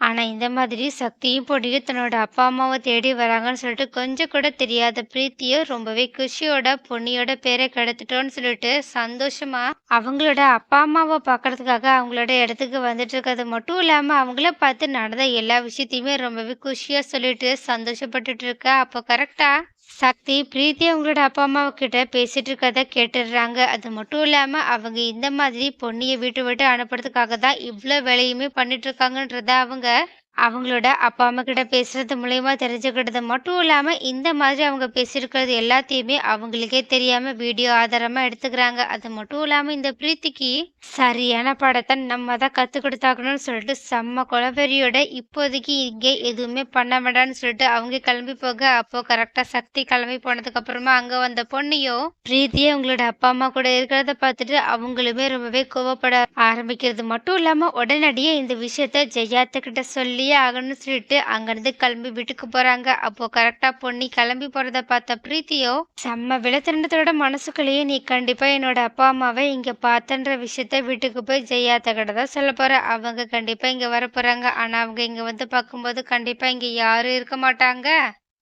ஆனால் இந்த மாதிரி சக்தியும் பொடியும் தன்னோட அப்பா அம்மாவை தேடி வராங்கன்னு சொல்லிட்டு கொஞ்சம் கூட தெரியாத பிரீத்தியும் ரொம்பவே குஷியோட பொன்னியோட பேரை கெடுத்துட்டோன்னு சொல்லிட்டு சந்தோஷமா அவங்களோட அப்பா அம்மாவை பார்க்கறதுக்காக அவங்களோட இடத்துக்கு வந்துட்டு இருக்கிறது மட்டும் இல்லாமல் அவங்கள பார்த்து நடந்த எல்லா விஷயத்தையுமே ரொம்பவே குஷியாக சொல்லிட்டு சந்தோஷப்பட்டுட்டு இருக்க. அப்போ கரெக்டாக சக்தி பிரீத்தி அவங்களோட அப்பா அம்மா கிட்ட பேசிட்டு இருக்கதை கேட்டுடுறாங்க. அது மட்டும் இல்லாமல் அவங்க இந்த மாதிரி பொன்னிய வீட்டு விட்டு அனுப்புறதுக்காக தான் இவ்வளோ வேலையுமே பண்ணிட்டு இருக்காங்கன்றத அவங்க அவங்களோட அப்பா அம்மா கிட்ட பேசுறது மூலயமா தெரிஞ்சுக்கிட்டது மட்டும் இல்லாம இந்த மாதிரி அவங்க பேசியிருக்கிறது எல்லாத்தையுமே அவங்களுக்கே தெரியாம வீடியோ ஆதாரமா எடுத்துக்கிறாங்க. அது மட்டும் இல்லாம இந்த பிரீத்திக்கு சரியான படத்தை நம்ம தான் கற்றுக் கொடுத்தாக்கணும்னு சொல்லிட்டு செம்ம குளவெறியோட இப்போதைக்கு இங்கே எதுவுமே பண்ண வேண்டாம்னு சொல்லிட்டு அவங்க கிளம்பி போக அப்போ கரெக்டா சக்தி கிளம்பி போனதுக்கு அப்புறமா அங்க வந்த பொண்ணையோ பிரீத்தியே அவங்களோட அப்பா அம்மா கூட இருக்கிறத பார்த்துட்டு அவங்களுமே ரொம்பவே கோவப்பட ஆரம்பிக்கிறது மட்டும் இல்லாம உடனடியே இந்த விஷயத்த ஜெயாத்த கிட்ட சொல்லி வெளியே ஆகணும்னு சொல்லிட்டு அங்கிருந்து கிளம்பி வீட்டுக்கு போறாங்க. அப்போ கரெக்டா பொண்ணி கிளம்பி போறத பார்த்த பிரீத்தியோ செம்ம விளத்திரண்டத்தோட மனசுக்குள்ளேயே நீ கண்டிப்பா என்னோட அப்பா அம்மாவை இங்க பார்த்தன்ற விஷயத்த வீட்டுக்கு போய் ஜெயாத்த கிட்ட தான் சொல்ல போற. அவங்க கண்டிப்பா இங்க வர போறாங்க. ஆனா அவங்க இங்க வந்து பார்க்கும்போது கண்டிப்பா இங்க யாரும் இருக்க மாட்டாங்க.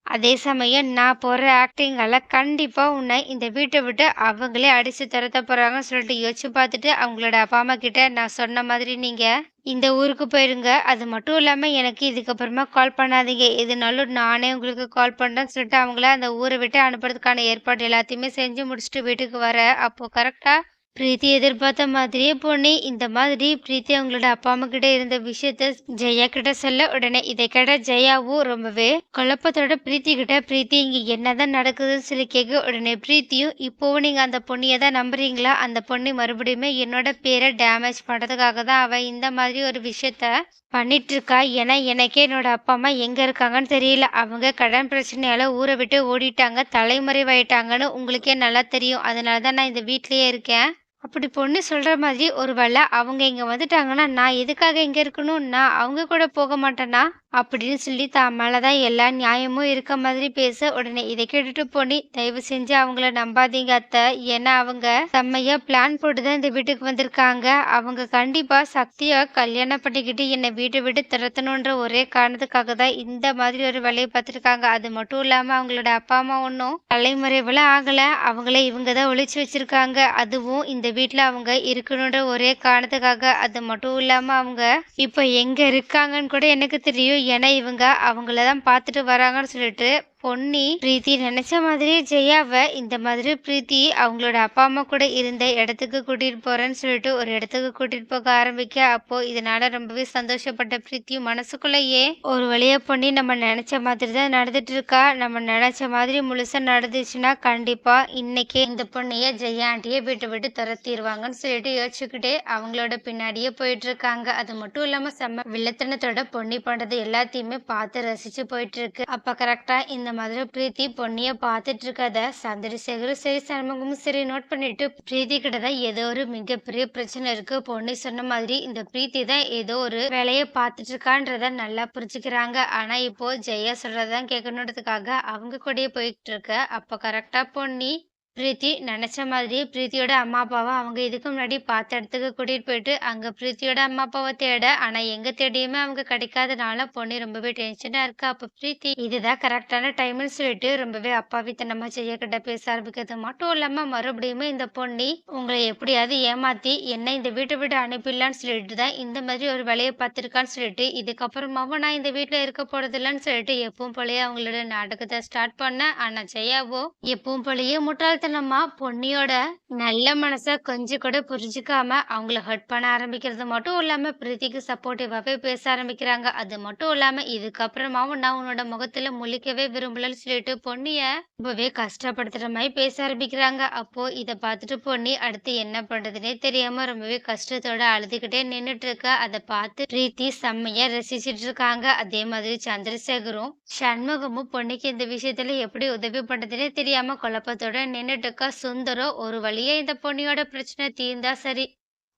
அதே சமயம் நான் போகிற ஆக்டிங்கால கண்டிப்பா உன்னை இந்த வீட்டை விட்டு அவங்களே அடிச்சு துரத்த போறாங்கன்னு சொல்லிட்டு யோசிச்சு பார்த்துட்டு அவங்களோட அப்பா அம்மா கிட்ட நான் சொன்ன மாதிரி நீங்க இந்த ஊருக்கு போயிருங்க. அது மட்டும் இல்லாமல் எனக்கு இதுக்கப்புறமா கால் பண்ணாதீங்க. எதுனாலும் நானே உங்களுக்கு கால் பண்ணுறேன்னு சொல்லிட்டு அவங்கள அந்த ஊரை விட்டு அனுப்புறதுக்கான ஏற்பாடு எல்லாத்தையுமே செஞ்சு முடிச்சுட்டு வீட்டுக்கு வர அப்போது கரெக்டாக பிரீத்தி எதிர்பார்த்த மாதிரியே பொண்ணு இந்த மாதிரி பிரீத்தி அவங்களோட அப்பா அம்மா கிட்ட இருந்த விஷயத்த ஜெயா கிட்ட சொல்ல உடனே இதை கேட்ட ஜெயாவும் ரொம்பவே குழப்பத்தோட பிரீத்தி கிட்ட பிரீத்தி இங்க என்னதான் நடக்குதுன்னு சொல்லி கேட்க உடனே பிரீத்தியும் இப்போவும் நீங்க அந்த பொண்ணியை தான் நம்புறீங்களா? அந்த பொண்ணு மறுபடியுமே என்னோட பேரை டேமேஜ் பண்ணதுக்காக தான் அவ இந்த மாதிரி ஒரு விஷயத்த பண்ணிகிட்ருக்கா ஏன்னா எனக்கே என்னோட அப்பா அம்மா எங்கே இருக்காங்கன்னு தெரியல. அவங்க கடன் பிரச்சனையால் ஊரை விட்டு ஓடிட்டாங்க தலைமறைவாயிட்டாங்கன்னு உங்களுக்கே நல்லா தெரியும். அதனால தான் நான் இந்த வீட்லேயே இருக்கேன். அப்படி பொண்ணு சொல்கிற மாதிரி ஒரு வேளை அவங்க இங்கே வந்துட்டாங்கன்னா நான் எதுக்காக இங்கே இருக்கணும்? நான் அவங்க கூட போக மாட்டேன்னா அப்படின்னு சொல்லி தான் மேலதான் எல்லா நியாயமும் இருக்க மாதிரி பேச உடனே இதை கேட்டுட்டு போனி தயவு செஞ்சு அவங்கள நம்பாதீங்க அத்தை. ஏன்னா அவங்க செம்மையா பிளான் போட்டு தான் இந்த வீட்டுக்கு வந்திருக்காங்க. அவங்க கண்டிப்பாக சக்தியாக கல்யாணம் பண்ணிக்கிட்டு என்னை வீட்டை விட்டு துரத்தணுன்ற ஒரே காரணத்துக்காக தான் இந்த மாதிரி ஒரு வேலையை பார்த்துருக்காங்க. அது மட்டும் இல்லாமல் அவங்களோட அப்பா அம்மா ஒன்றும் தலைமுறைவுல ஆகலை. அவங்கள இவங்க தான் ஒழிச்சு வச்சுருக்காங்க. அதுவும் இந்த வீட்டில் அவங்க இருக்கணுன்ற ஒரே காரணத்துக்காக அது மட்டும் இல்லாமல் அவங்க இப்போ எங்கே இருக்காங்கன்னு கூட எனக்கு தெரியும். ஏன்னா இவங்க அவங்கள தான் பார்த்துட்டு வராங்கன்னு சொல்லிட்டு பொன்னி பிரீத்தி நினைச்ச மாதிரி ஜெயாவை இந்த மாதிரி பிரீத்தி அவங்களோட அப்பா அம்மா கூட இருந்த இடத்துக்கு கூட்டிட்டு போறேன்னு சொல்லிட்டு ஒரு இடத்துக்கு கூட்டிட்டு போக ஆரம்பிக்க. அப்போ இதனால ரொம்பவே சந்தோஷப்பட்ட பிரீத்தியும் மனசுக்குள்ளேயே ஒரு வழியா பொண்ணி நம்ம நினைச்ச மாதிரி தான் நடந்துட்டு இருக்கா. நம்ம நினைச்ச மாதிரி முழுசா நடந்துச்சுன்னா கண்டிப்பா இன்னைக்கே இந்த பொண்ணைய ஜெயா ஆண்டியே விட்டு விட்டு துரத்திடுவாங்கன்னு சொல்லிட்டு யோசிச்சுக்கிட்டே அவங்களோட பின்னாடியே போயிட்டு இருக்காங்க. அது மட்டும் இல்லாம செம்ம வில்லத்தனத்தோட பொன்னி பண்றது எல்லாத்தையுமே பார்த்து ரசிச்சு போயிட்டு இருக்கு. அப்ப கரெக்டா இந்த மாதிரி பிரீத்தி பொன்னிய பார்த்துட்டு இருக்கத சந்திரசேகரும் சரி சண்முகமும் சரி நோட் பண்ணிட்டு பிரீத்தி கிட்ட தான் ஏதோ ஒரு மிகப்பெரிய பிரச்சனை இருக்கு. பொண்ணு சொன்ன மாதிரி இந்த பிரீத்தி தான் ஏதோ ஒரு வேலையை பார்த்துட்டு இருக்கான்றத நல்லா புரிஞ்சுக்கிறாங்க. ஆனா இப்போ ஜெயா சொல்றதான் கேட்கணுன்றதுக்காக அவங்க கூடயே போயிட்டு இருக்க. அப்போ கரெக்டா பொன்னி பிரீத்தி நினச்ச மாதிரி பிரீத்தியோட அம்மா அப்பாவை அவங்க இதுக்கு முன்னாடி பார்த்த இடத்துக்கு கூட்டிகிட்டு போயிட்டு அங்கே பிரீத்தியோட அம்மா அப்பாவை தேட ஆனால் எங்கே தேடியுமே அவங்க கிடைக்காதனால பொண்ணு ரொம்பவே டென்ஷனாக இருக்கா. அப்போ பிரீத்தி இதுதான் கரெக்டான டைம்னு சொல்லிட்டு ரொம்பவே அப்பாவித்தனமா செய்ய செய்யக்கிட்ட பேச ஆரம்பிக்கிறது மட்டும் இல்லாமல் மறுபடியுமே இந்த பொண்ணி உங்களை எப்படியாவது ஏமாற்றி என்ன இந்த வீட்டை விட்டு அனுப்பிடலான்னு சொல்லிட்டு தான் இந்த மாதிரி ஒரு வேலையை பார்த்துருக்கான்னு சொல்லிட்டு இதுக்கப்புறமாவும் நான் இந்த வீட்டில் இருக்க போகிறதில்லன்னு சொல்லிட்டு எப்பவும் போலயே அவங்களோட நாடகத்தை ஸ்டார்ட் பண்ண ஆனால் ஜெயாவோ எப்பவும் போலயே முட்டாள்தான் பொன்னியோட நல்ல மனச கொஞ்சம் கூட புரிஞ்சுக்காம அவங்கள ஹர்ட் பண்ண ஆரம்பிக்கிறது மட்டும் இல்லாம பிரீத்திக்கு சப்போர்ட்டிவாவே பேச ஆரம்பிக்கிறாங்க. அது மட்டும் இல்லாம இதுக்கப்புறமாவும் நான் உன்னோட முகத்துல முழிக்கவே விரும்பலன்னு சொல்லிட்டு பொண்ணிய ரொம்பவே கஷ்டப்படுத்துற மாதிரி பேச ஆரம்பிக்கிறாங்க. அப்போ இத பார்த்துட்டு பொன்னி அடுத்து என்ன பண்றதுனே தெரியாம ரொம்பவே கஷ்டத்தோட அழுதுகிட்டே நின்னுட்டு இருக்க. அதை பார்த்து பிரீத்தி செம்மையா ரசிச்சிட்டு இருக்காங்க. அதே மாதிரி சந்திரசேகரும் சண்முகமும் பொன்னிக்கு இந்த விஷயத்துல எப்படி உதவி பண்றதுனே தெரியாம குழப்பத்தோட நின்று நின்னுட்டு இருக்கா சுந்தரம் ஒரு வழியா இந்த பொண்ணியோட பிரச்சனை தீர்ந்தா சரி.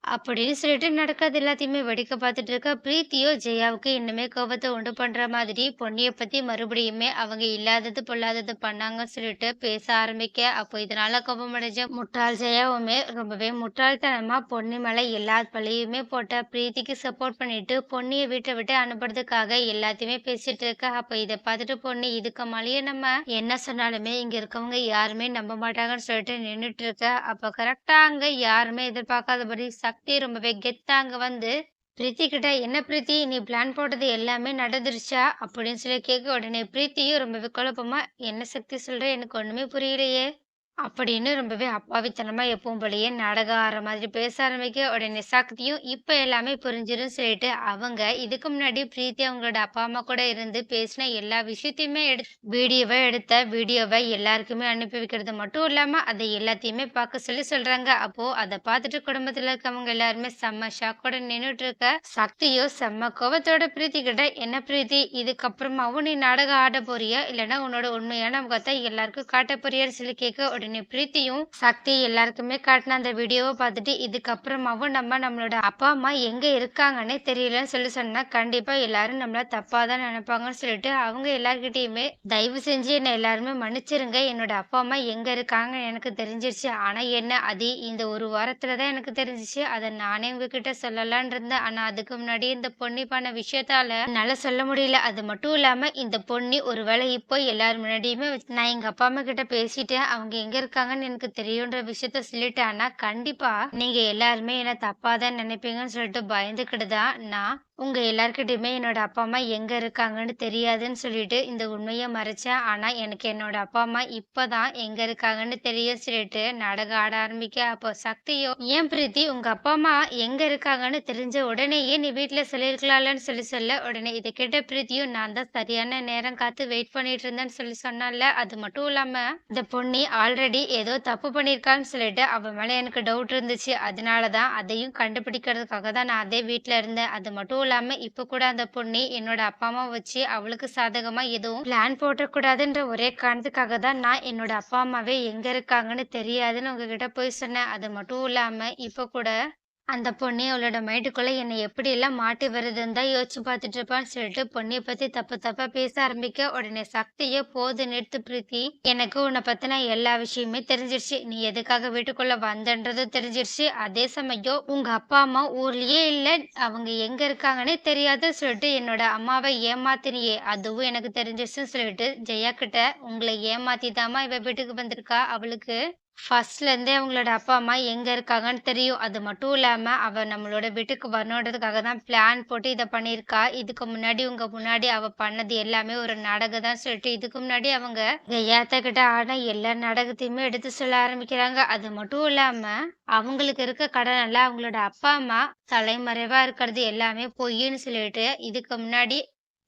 அப்படின்னு சொல்லிட்டு நடக்காது. எல்லாத்தையுமே வெடிக்க பார்த்துட்டு இருக்க. பிரீத்தியோ ஜெயாவுக்கு இன்னுமே கோபத்தை உண்டு பண்ற மாதிரி பொன்னியை பத்தி மறுபடியுமே அவங்க இல்லாதது பொல்லாதது பண்ணாங்கன்னு சொல்லிட்டு பேச ஆரம்பிக்க. அப்போ இதனால கோபம் அடைஞ்ச முட்டாள் ஜெயாவுமே ரொம்பவே முட்டாள்தனமா பொன்னி மேல எல்லா பழியுமே போட்ட பிரீத்திக்கு சப்போர்ட் பண்ணிட்டு பொன்னியை வீட்டை விட்டு அனுப்புறதுக்காக எல்லாத்தையுமே பேசிட்டு இருக்க. அப்ப இதை பார்த்துட்டு பொண்ணு இதுக்கு மேலேயே நம்ம என்ன சொன்னாலுமே இங்க இருக்கவங்க யாருமே நம்ப மாட்டாங்கன்னு சொல்லிட்டு நின்றுட்டு இருக்க. அப்ப கரெக்டா அங்க யாருமே எதிர்பார்க்காதபடி சக்தி ரொம்பவே கெத்தா அங்க வந்து பிரீத்தி கிட்ட என்ன பிரீத்தி? நீ பிளான் போட்டது எல்லாமே நடந்துருச்சா? அப்படின்னு சொல்லி கேட்க உடனே பிரீத்தியும் ரொம்பவே குழப்பமா என்ன சக்தி சொல்ற? எனக்கு ஒண்ணுமே புரியலையே. அப்படின்னு ரொம்பவே அப்பாவித்தனமா எப்பவும் போலயே நாடகம் ஆடுற மாதிரி பேச ஆரம்பிக்க உடனே சக்தியும் இப்ப எல்லாமே புரிஞ்சிடும் சொல்லிட்டு அவங்க இதுக்கு முன்னாடி பிரீத்தி அவங்களோட அப்பா அம்மா கூட இருந்து பேசின எல்லா விஷயத்தையுமே எடு வீடியோவை எடுத்த வீடியோவை எல்லாருக்குமே அனுப்பி வைக்கிறது மட்டும் இல்லாம அதை எல்லாத்தையுமே பார்க்க சொல்லி சொல்றாங்க. அப்போ அதை பார்த்துட்டு குடும்பத்துல இருக்கவங்க எல்லாருமே செம்ம ஷாக்கோட நின்றுட்டு இருக்க சக்தியோ செம்ம கோவத்தோட பிரீத்தி கிட்ட என்ன பிரீத்தி இதுக்கப்புறமாவும் நீ நாடகம் ஆட போறியா? இல்லைன்னா உன்னோட உண்மையான முகத்தை எல்லாருக்கும் காட்ட போறியான்னு சொல்லி கேட்க உடனே பிரீத்தியும் சக்தி எல்லாருக்குமே காட்டின அந்த வீடியோவை பார்த்துட்டு இதுக்கப்புறமாவும் நம்ம நம்மளோட அப்பா அம்மா எங்க இருக்காங்கன்னே தெரியலன்னு சொல்லி சொன்னா கண்டிப்பா எல்லாரும் நம்மள தப்பா தான் நினைப்பாங்கன்னு சொல்லிட்டு அவங்க எல்லார்கிட்டயுமே தயவு செஞ்சு என்ன எல்லாருமே மன்னிச்சிருங்க. என்னோட அப்பா அம்மா எங்க இருக்காங்க எனக்கு தெரிஞ்சிருச்சு. ஆனா என்ன அது இந்த ஒரு வாரத்தில் தான் எனக்கு தெரிஞ்சிச்சு. அதை நானே உங்ககிட்ட சொல்லலான் இருந்தேன். ஆனா அதுக்கு முன்னாடி இந்த பொண்ணி பண்ண விஷயத்தால என்னால் சொல்ல முடியல. அது மட்டும் இல்லாம இந்த பொண்ணி ஒருவேளை இப்போ எல்லாரும் முன்னாடியுமே நான் எங்க அப்பா அம்மா கிட்ட பேசிட்டேன் அவங்க எங்க இருக்காங்கன்னு எனக்கு தெரியுன்ற விஷயத்த சொல்லிட்டேன். ஆனா கண்டிப்பா நீங்க எல்லாருமே என்ன தப்பா தான் நினைப்பீங்கன்னு சொல்லிட்டு பயந்துக்கிட்டு தான் நான் உங்கள் எல்லாருக்கிட்டையுமே என்னோட அப்பா அம்மா எங்கே இருக்காங்கன்னு தெரியாதுன்னு சொல்லிட்டு இந்த உண்மையை மறைச்சேன். ஆனால் எனக்கு என்னோடய அப்பா அம்மா இப்போ தான் எங்கே இருக்காங்கன்னு தெரிய சொல்லிட்டு நாடகம் ஆட ஆரம்பிக்க அப்போ சக்தியோ ஏன் பிரீத்தி உங்கள் அப்பா அம்மா எங்கே இருக்காங்கன்னு தெரிஞ்ச உடனேயே நீ வீட்டில் சொல்லியிருக்கலாம்லன்னு சொல்லி சொல்ல உடனே இதை கேட்ட பிரீத்தியும் நான் தான் சரியான நேரம் காத்து வெயிட் பண்ணிட்டு இருந்தேன்னு சொல்லி சொன்னால அது மட்டும் இல்லாமல் இந்த பொண்ணி ஆல்ரெடி ஏதோ தப்பு பண்ணியிருக்கான்னு சொல்லிட்டு அவன் மேலே எனக்கு டவுட் இருந்துச்சு. அதனால தான் அதையும் கண்டுபிடிக்கிறதுக்காக தான் நான் அதே வீட்டில் இருந்தேன். அது மட்டும் இல்லாம இப்ப கூட அந்த பொண்ணு என்னோட அப்பா அம்மா வச்சு அவளுக்கு சாதகமா எதுவும் பிளான் போட்டக்கூடாதுன்ற ஒரே காரணத்துக்காக தான் நான் என்னோட அப்பா அம்மாவே எங்க இருக்காங்கன்னு தெரியாதுன்னு உங்ககிட்ட போய் சொன்னேன். அது மட்டும் இல்லாம இப்ப கூட அந்த பொண்ணு அவளோட மைண்டுக்குள்ள என்னை எப்படி எல்லாம் மாட்டி வருதுன்னு தான் யோசிச்சு பார்த்துட்டு இருப்பான்னு சொல்லிட்டு பொண்ணிய பத்தி தப்பு தப்பா பேச ஆரம்பிக்க உடனே சக்தியே போது நிறுத்து பிரீத்தி. எனக்கு உன்னை பத்தின எல்லா விஷயமே தெரிஞ்சிருச்சு. நீ எதுக்காக வீட்டுக்குள்ள வந்தன்றது தெரிஞ்சிருச்சு. அதே சமயம் உங்க அப்பா அம்மா ஊர்லயே இல்ல. அவங்க எங்க இருக்காங்கன்னே தெரியாதுன்னு சொல்லிட்டு என்னோட அம்மாவை ஏமாத்தினியே. அதுவும் எனக்கு தெரிஞ்சிருச்சுன்னு சொல்லிட்டு ஜெயா கிட்ட உங்களை ஏமாத்தி இவ வீட்டுக்கு வந்திருக்கா அவளுக்கு? ஃபஸ்ட்லேருந்தே அவங்களோட அப்பா அம்மா எங்கே இருக்காங்கன்னு தெரியும். அது மட்டும் இல்லாமல் அவள் நம்மளோட வீட்டுக்கு வரணுன்றதுக்காக தான் பிளான் போட்டு இதை பண்ணியிருக்கா. இதுக்கு முன்னாடி உங்கள் முன்னாடி அவள் பண்ணது எல்லாமே ஒரு நாடகம் தான் சொல்லிட்டு இதுக்கு முன்னாடி அவங்க ஜெயாத்த கிட்ட எல்லா நாடகத்தையுமே எடுத்து சொல்ல ஆரம்பிக்கிறாங்க. அது மட்டும் இல்லாமல் அவங்களுக்கு இருக்க கடன் எல்லாம் அவங்களோட அப்பா அம்மா தலைமறைவாக இருக்கிறது எல்லாமே பொய்ன்னு சொல்லிட்டு இதுக்கு முன்னாடி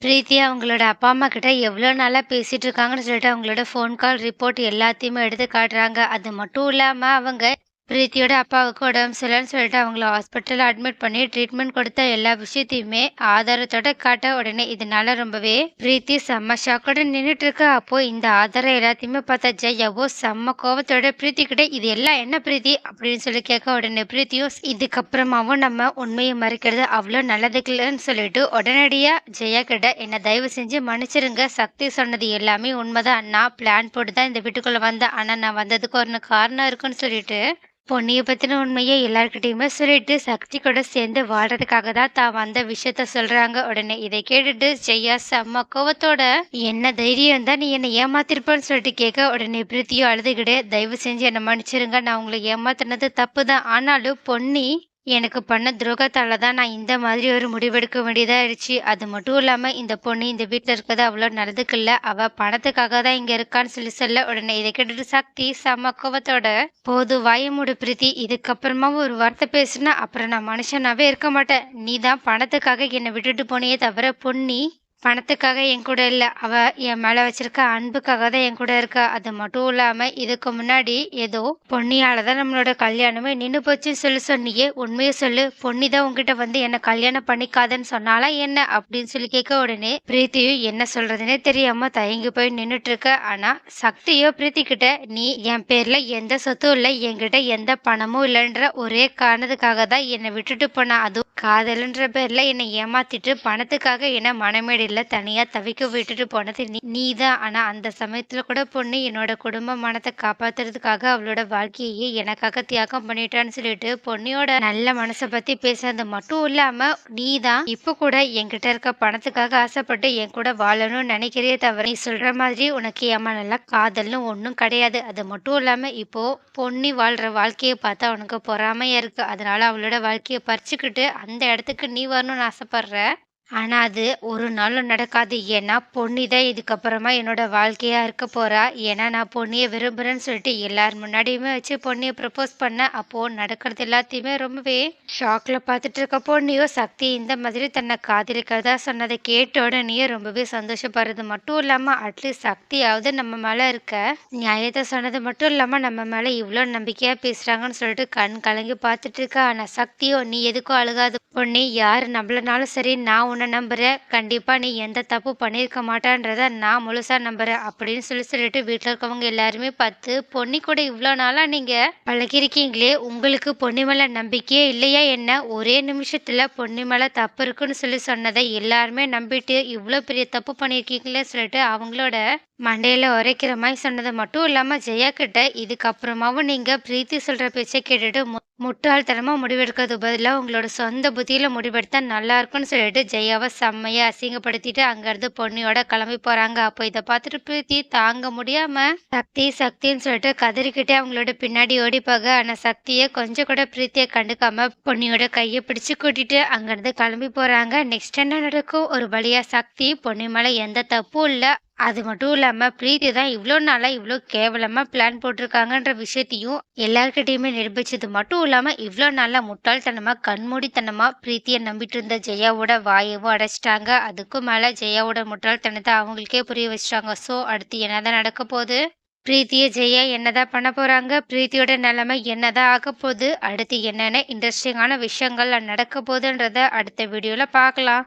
பிரீத்தி அவங்களோட அப்பா அம்மா கிட்ட எவ்வளோ நாளாக பேசிட்டு இருக்காங்கன்னு சொல்லிட்டு அவங்களோட ஃபோன் கால் ரிப்போர்ட் எல்லாத்தையுமே எடுத்து காட்டுறாங்க. அது மட்டும் இல்லாமல் அவங்க பிரீத்தியோட அப்பாவுக்கு உடம்பு சரியில்லைன்னு சொல்லிட்டு அவங்கள ஹாஸ்பிட்டலில் அட்மிட் பண்ணி ட்ரீட்மெண்ட் கொடுத்த எல்லா விஷயத்தையுமே ஆதாரத்தோட காட்ட உடனே இதனால ரொம்பவே பிரீத்தி செம்ம ஷாக்கோட நின்றுட்டு இருக்கா அப்போ இந்த ஆதாரம் எல்லாத்தையுமே பார்த்தா ஜெயாவோ செம்ம கோவத்தோட பிரீத்தி கிட்ட இது எல்லாம் என்ன பிரீத்தி? அப்படின்னு சொல்லி கேட்க உடனே பிரீத்தியும் இதுக்கப்புறமாவும் நம்ம உண்மையை மறைக்கிறது அவ்வளோ நல்லதுக்குலன்னு சொல்லிட்டு உடனடியாக ஜெயா கிட்ட என்னை தயவு செஞ்சு மன்னிச்சிருங்க. சக்தி சொன்னது எல்லாமே உண்மைதான். நான் பிளான் போட்டு தான் இந்த வீட்டுக்குள்ளே வந்தேன். ஆனால் நான் வந்ததுக்கு ஒரு காரணம் இருக்குன்னு சொல்லிட்டு பொன்னியை பற்றின உண்மையை எல்லார்கிட்டயுமே சொல்லிட்டு சக்தி கூட சேர்ந்து வாழ்றதுக்காக தான் தான் வந்த விஷயத்த சொல்றாங்க. உடனே இதை கேட்டுட்டு ஜெயா செம்ம கோவத்தோட என்ன தைரியம் தான் நீ என்னை ஏமாத்திருப்பேன்னு சொல்லிட்டு கேட்க உடனே பிரீத்தியும் அழுதுகிட்டு தயவு செஞ்சு என்னை மன்னிச்சிருங்க நான் உங்களை ஏமாத்தினது தப்பு தான் ஆனாலும் பொன்னி எனக்கு பண்ண துரோகத்தால் தான் நான் இந்த மாதிரி ஒரு முடிவெடுக்க வேண்டியதாக இருந்துச்சு அது மட்டும் இல்லாமல் இந்த பொண்ணு இந்த வீட்டில் இருக்கிறது அவ்வளோ நல்லதுக்கு இல்லை. அவள் பணத்துக்காக தான் இங்கே இருக்கான்னு சொல்லி சொல்ல உடனே இதை கேட்டுட்டு சக்தி செம கோவத்தோட போது வாயமுடு பிரீத்தி. இதுக்கப்புறமா ஒரு வார்த்தை பேசுனா அப்புறம் நான் மனுஷனாவே இருக்க மாட்டேன். நீ தான் பணத்துக்காக என்னை விட்டுட்டு போனியே தவிர பொன்னி. பணத்துக்காக என் கூட இல்லை. அவள் என் மேலே வச்சிருக்க அன்புக்காக தான் என் கூட இருக்கா. அது மட்டும் இல்லாமல் இதுக்கு முன்னாடி ஏதோ பொன்னியால் தான் நம்மளோட கல்யாணமே நின்று போச்சுன்னு சொல்லி சொன்னியே. உண்மையை சொல்லு. பொன்னி தான் உங்ககிட்ட வந்து என்னை கல்யாணம் பண்ணிக்காதன்னு சொன்னாலா என்ன அப்படின்னு சொல்லி கேட்க உடனே பிரீத்தியும் என்ன சொல்கிறதுனே தெரியாம தயங்கி போய் நின்றுட்டு இருக்க ஆனால் சக்தியோ பிரீத்தி கிட்ட நீ என் பேரில் எந்த சொத்தும் இல்லை. என்கிட்ட எந்த பணமும் இல்லைன்ற ஒரே காரணத்துக்காக தான் என்னை விட்டுட்டு போனா. அதுவும் காதல்ன்ற பேரில் என்னை ஏமாத்திட்டு பணத்துக்காக என்னை என்ன மனமேடையில தனியா தவிக்க விட்டுட்டு போனது நீ தான் ஆனா அந்த சமயத்துல கூட பொண்ணு என்னோட குடும்ப மனத்தை காப்பாத்துறதுக்காக அவளோட வாழ்க்கையே எனக்காக தியாகம் பண்ணிட்டான்னு சொல்லிட்டு பொண்ணியோட நல்ல மனசை பத்தி பேசுறது மட்டும் இல்லாம நீதான் இப்ப கூட என்கிட்ட இருக்க பணத்துக்காக ஆசைப்பட்டு என் கூட வாழணும்னு நினைக்கிறே தவிர நீ சொல்ற மாதிரி உனக்கு ஏமா நல்லா காதல்னு ஒன்றும் கிடையாது. அது மட்டும் இல்லாம இப்போ பொண்ணி வாழ்ற வாழ்க்கையை பார்த்தா உனக்கு பொறாமையா இருக்கு. அதனால அவளோட வாழ்க்கையை பறிச்சுக்கிட்டு அந்த இடத்துக்கு நீ வரணும்னு ஆசைப்படுற? ஆனால் அது ஒரு நாளும் நடக்காது. ஏன்னா பொன்னி தான் இதுக்கப்புறமா என்னோட வாழ்க்கையாக இருக்க போகிறா ஏன்னா நான் பொன்னியை விரும்புகிறேன்னு சொல்லிட்டு எல்லார் முன்னாடியுமே வச்சு பொன்னியை ப்ரப்போஸ் பண்ணேன். அப்போது நடக்கிறது எல்லாத்தையுமே ரொம்பவே ஷாக்ல பார்த்துட்டு இருக்க பொன்னியோ சக்தி இந்த மாதிரி தன்னை காதலிக்கிறதா சொன்னதை கேட்ட உடனே ரொம்பவே சந்தோஷப்படுறது மட்டும் இல்லாமல் அட்லீஸ்ட் சக்தியாவது நம்ம மேலே இருக்க நியாயத்தை சொன்னது மட்டும் இல்லாமல் நம்ம மேலே இவ்வளோ நம்பிக்கையாக பேசுகிறாங்கன்னு சொல்லிட்டு கண் கலங்கி பார்த்துட்டு இருக்கா ஆனால் சக்தியோ நீ எதுக்கும் அழுகாத பொண்ணு. யார் நம்மளனாலும் சரி நான் உன்னை நம்புகிறேன் கண்டிப்பாக நீ எந்த தப்பு பண்ணியிருக்க மாட்டான்றத நான் முழுசா நம்புகிறேன் அப்படின்னு சொல்லி சொல்லிட்டு வீட்டில் இருக்கவங்க எல்லாருமே பார்த்து பொன்னி கூட இவ்வளோ நாளாக நீங்கள் பழகிருக்கீங்களே உங்களுக்கு பொன்னி நம்பிக்கையே இல்லையா என்ன? ஒரே நிமிஷத்தில் பொன்னி தப்பு இருக்குன்னு சொல்லி சொன்னதை எல்லாருமே நம்பிட்டு இவ்வளோ பெரிய தப்பு பண்ணியிருக்கீங்களே சொல்லிட்டு அவங்களோட மண்டையில் உரைக்கிற மாதிரி சொன்னது மட்டும் இல்லாமல் ஜெயா கிட்ட இதுக்கப்புறமாவும் நீங்கள் பிரீத்தி சொல்கிற பேச்சை கேட்டுட்டு மு- முட்டாள்தனமா முடிவெடுக்கிறது பதிலாக உங்களோட சொந்த புத்தியில் முடிவெடுத்தா நல்லா இருக்கும்னு சொல்லிட்டு ஜெயாவை செம்மையாக அசிங்கப்படுத்திட்டு அங்கேருந்து பொண்ணியோட கிளம்பி போகிறாங்க அப்போ இதை பார்த்துட்டு பிரீத்தி தாங்க முடியாமல் சக்தி சக்தின்னு சொல்லிட்டு கதறிக்கிட்டே அவங்களோட பின்னாடி ஓடிப்பாங்க ஆனால் சக்தியை கொஞ்சம் கூட பிரீத்தியை கண்டுக்காம பொன்னியோட கையை பிடிச்சு கூட்டிட்டு அங்கேருந்து கிளம்பி போகிறாங்க நெக்ஸ்ட் என்ன நடக்கும்? ஒரு வழியாக சக்தி பொன்னி மேலே எந்த தப்பும் இல்லை. அது மட்டும் இல்லாமல் பிரீத்தி தான் இவ்வளோ நாளாக இவ்வளோ கேவலமாக பிளான் போட்டிருக்காங்கன்ற விஷயத்தையும் எல்லார்கிட்டையுமே நிரூபிச்சது மட்டும் இல்லாமல் இவ்வளோ நாளாக முட்டாள்தனமாக கண்மூடித்தனமாக பிரீத்தியை நம்பிட்டு இருந்த ஜெயாவோட வாயவும் அடைச்சிட்டாங்க. அதுக்கும் மேலே ஜெயாவோட முட்டாள்தனத்தை அவங்களுக்கே புரிய வச்சிட்டாங்க. ஸோ அடுத்து என்னதான் நடக்க போகுது? பிரீத்தியை ஜெயா என்னதான் பண்ண போகிறாங்க பிரீத்தியோட நிலைமை என்னதான் ஆக போகுது? அடுத்து என்னென்ன இன்ட்ரெஸ்டிங்கான விஷயங்கள் நடக்க போகுதுன்றத அடுத்த வீடியோவில் பார்க்கலாம்.